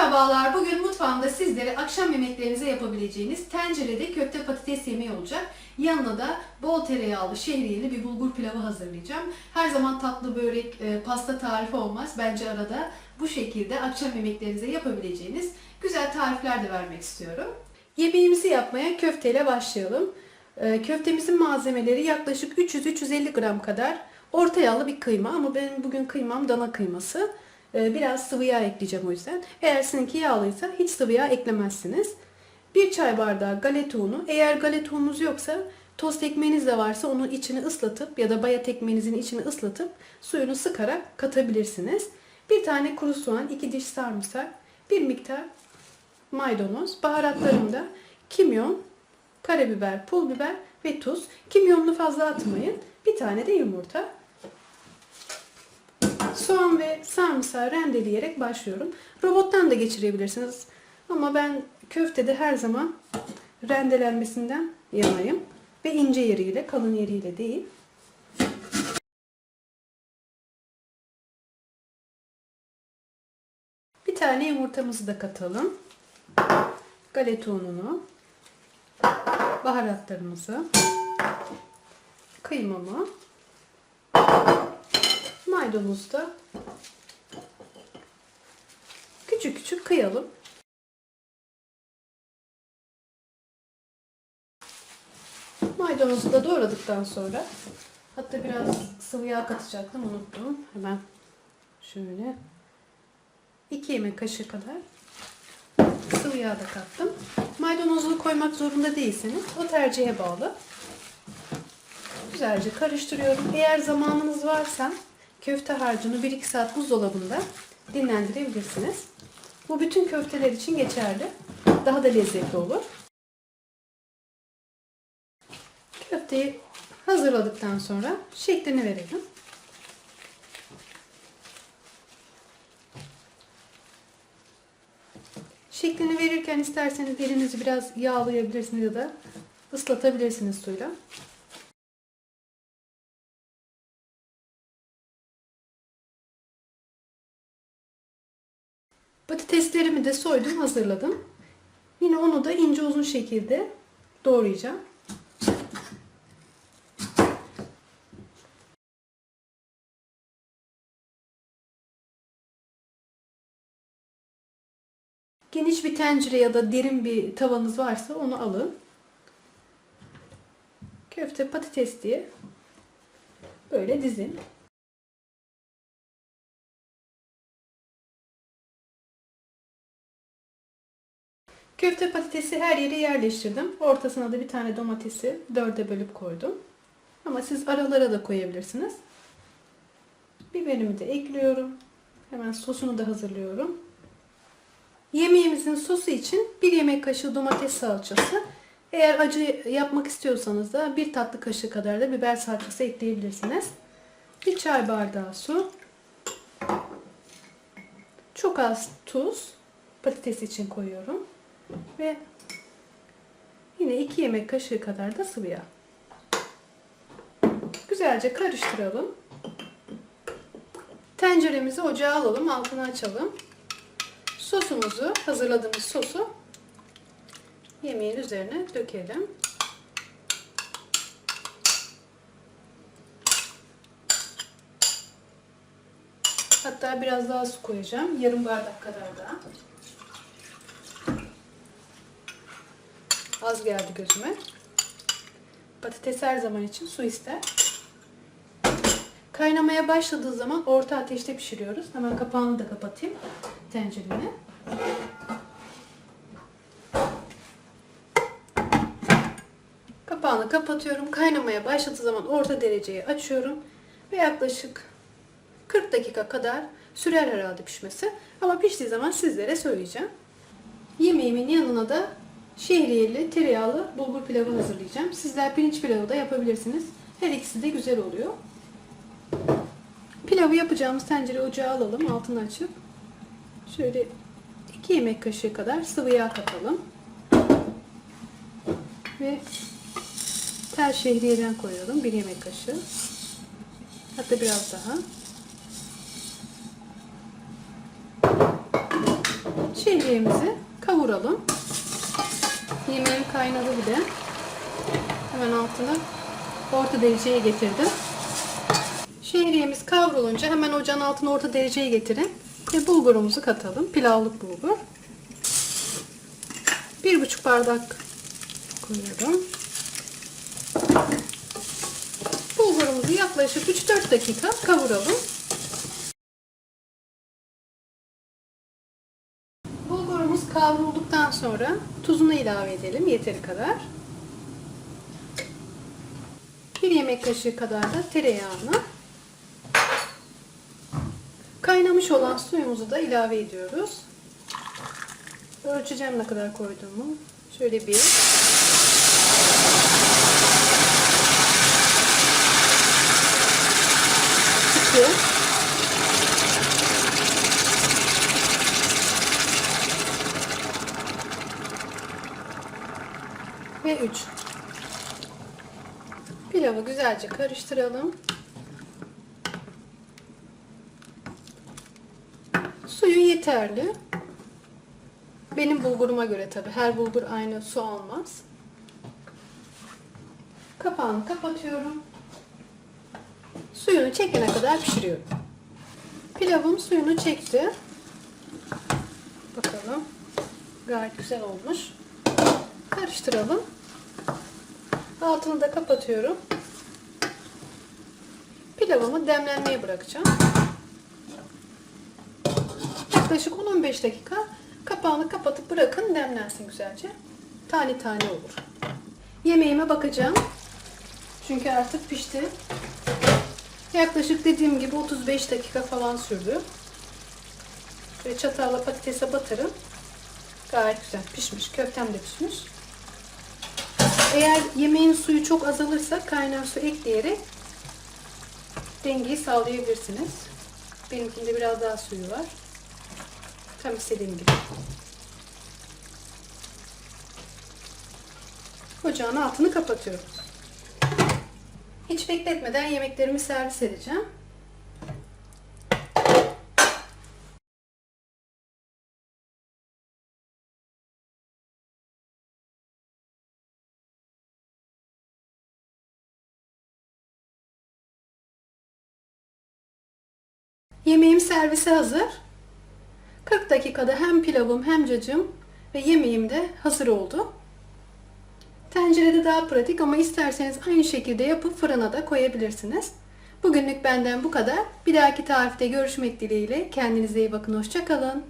Merhabalar. Bugün mutfağımda sizlere akşam yemeklerinize yapabileceğiniz tencerede köfte patates yemeği olacak. Yanına da bol tereyağlı, şehriyeli bir bulgur pilavı hazırlayacağım. Her zaman tatlı börek, e, pasta tarifi olmaz. Bence arada bu şekilde akşam yemeklerinize yapabileceğiniz güzel tarifler de vermek istiyorum. Yemeğimizi yapmaya köfteyle başlayalım. E, Köftemizin malzemeleri yaklaşık 300-350 gram kadar orta yağlı bir kıyma ama benim bugün kıymam dana kıyması. Ee, Biraz sıvı yağ ekleyeceğim o yüzden. Eğer sizinki yağlıysa hiç sıvı yağ eklemezsiniz. Bir çay bardağı galeta unu. Eğer galeta ununuz yoksa tost ekmeğiniz de varsa onun içini ıslatıp ya da bayat ekmeğinizin içini ıslatıp suyunu sıkarak katabilirsiniz. Bir tane kuru soğan, iki diş sarımsak, bir miktar maydanoz, baharatlarım da kimyon, karabiber, pul biber ve tuz. Kimyonunu fazla atmayın. Bir tane de yumurta. Soğan ve sarımsağı rendeleyerek başlıyorum. Robottan da geçirebilirsiniz. Ama ben köftede her zaman rendelenmesinden yanayım. Ve ince yeriyle, kalın yeriyle değil. Bir tane yumurtamızı da katalım. Galeta ununu, baharatlarımızı, kıymamı, maydanozu da küçük küçük kıyalım. Maydanozu da doğradıktan sonra hatta biraz sıvı yağ katacaktım unuttum. Hemen şöyle 2 yemek kaşığı kadar sıvı yağ da kattım. Maydanozunu koymak zorunda değilseniz o tercihe bağlı. Güzelce karıştırıyorum. Eğer zamanınız varsa köfte harcını 1-2 saat buzdolabında dinlendirebilirsiniz. Bu bütün köfteler için geçerli. Daha da lezzetli olur. Köfteyi hazırladıktan sonra şeklini verelim. Şeklini verirken isterseniz elinizi biraz yağlayabilirsiniz ya da ıslatabilirsiniz suyla. Patateslerimi de soydum, hazırladım. Yine onu da ince uzun şekilde doğrayacağım. Geniş bir tencere ya da derin bir tavanız varsa onu alın. Köfte patates diye böyle dizin. Köfte patatesi her yere yerleştirdim. Ortasına da bir tane domatesi dörde bölüp koydum. Ama siz aralara da koyabilirsiniz. Biberimi de ekliyorum. Hemen sosunu da hazırlıyorum. Yemeğimizin sosu için bir yemek kaşığı domates salçası. Eğer acı yapmak istiyorsanız da bir tatlı kaşığı kadar da biber salçası ekleyebilirsiniz. Bir çay bardağı su. Çok az tuz. Patates için koyuyorum. Ve yine 2 yemek kaşığı kadar da sıvı yağ. Güzelce karıştıralım. Tenceremizi ocağa alalım, altını açalım. Sosumuzu, hazırladığımız sosu yemeğin üzerine dökelim. Hatta biraz daha su koyacağım. Yarım bardak kadar daha. Az geldi gözüme. Patates her zaman için su ister. Kaynamaya başladığı zaman orta ateşte pişiriyoruz. Hemen kapağını da kapatayım tencereni. Kapağını kapatıyorum. Kaynamaya başladığı zaman orta dereceye açıyorum. Ve yaklaşık 40 dakika kadar sürer herhalde pişmesi. Ama piştiği zaman sizlere söyleyeceğim. Yemeğimin yanına da şehriyeli, tereyağlı bulgur pilavı hazırlayacağım. Sizler pirinç pilavı da yapabilirsiniz. Her ikisi de güzel oluyor. Pilavı yapacağımız tencere ocağa alalım. Altını açıp şöyle 2 yemek kaşığı kadar sıvı yağ katalım. Ve tel şehriyeden koyalım. 1 yemek kaşığı. Hatta biraz daha. Şehriyemizi kavuralım. Yemeğim kaynadı bile. Hemen altını orta dereceye getirdim. Şehriyemiz kavrulunca hemen ocağın altını orta dereceye getirin. Ve bulgurumuzu katalım. Pilavlık bulgur. Bir buçuk bardak koyuyorum. Bulgurumuzu yaklaşık 3-4 dakika kavuralım. Kavrulduktan sonra tuzunu ilave edelim yeteri kadar. Bir yemek kaşığı kadar da tereyağını. Kaynamış olan suyumuzu da ilave ediyoruz. Ölçeceğim ne kadar koyduğumu. Şöyle bir. İki. Ve üç. Pilavı güzelce karıştıralım. Suyu yeterli. Benim bulguruma göre tabi. Her bulgur aynı su almaz. Kapağını kapatıyorum. Suyunu çekene kadar pişiriyorum. Pilavım suyunu çekti. Bakalım. Gayet güzel olmuş. Karıştıralım. Altını da kapatıyorum. Pilavımı demlenmeye bırakacağım. Yaklaşık 10-15 dakika kapağını kapatıp bırakın demlensin güzelce. Tane tane olur. Yemeğime bakacağım. Çünkü artık pişti. Yaklaşık dediğim gibi 35 dakika falan sürdü. Ve çatalla patatese batırın. Gayet güzel pişmiş. Köftem de pişmiş. Eğer yemeğin suyu çok azalırsa kaynar su ekleyerek dengeyi sağlayabilirsiniz. Benimkinde biraz daha suyu var. Tam istediğim gibi. Ocağın altını kapatıyorum. Hiç bekletmeden yemeklerimi servis edeceğim. Yemeğim servise hazır. 40 dakikada hem pilavım hem cacım ve yemeğim de hazır oldu. Tencerede daha pratik ama isterseniz aynı şekilde yapıp fırına da koyabilirsiniz. Bugünlük benden bu kadar. Bir dahaki tarifte görüşmek dileğiyle. Kendinize iyi bakın. Hoşçakalın.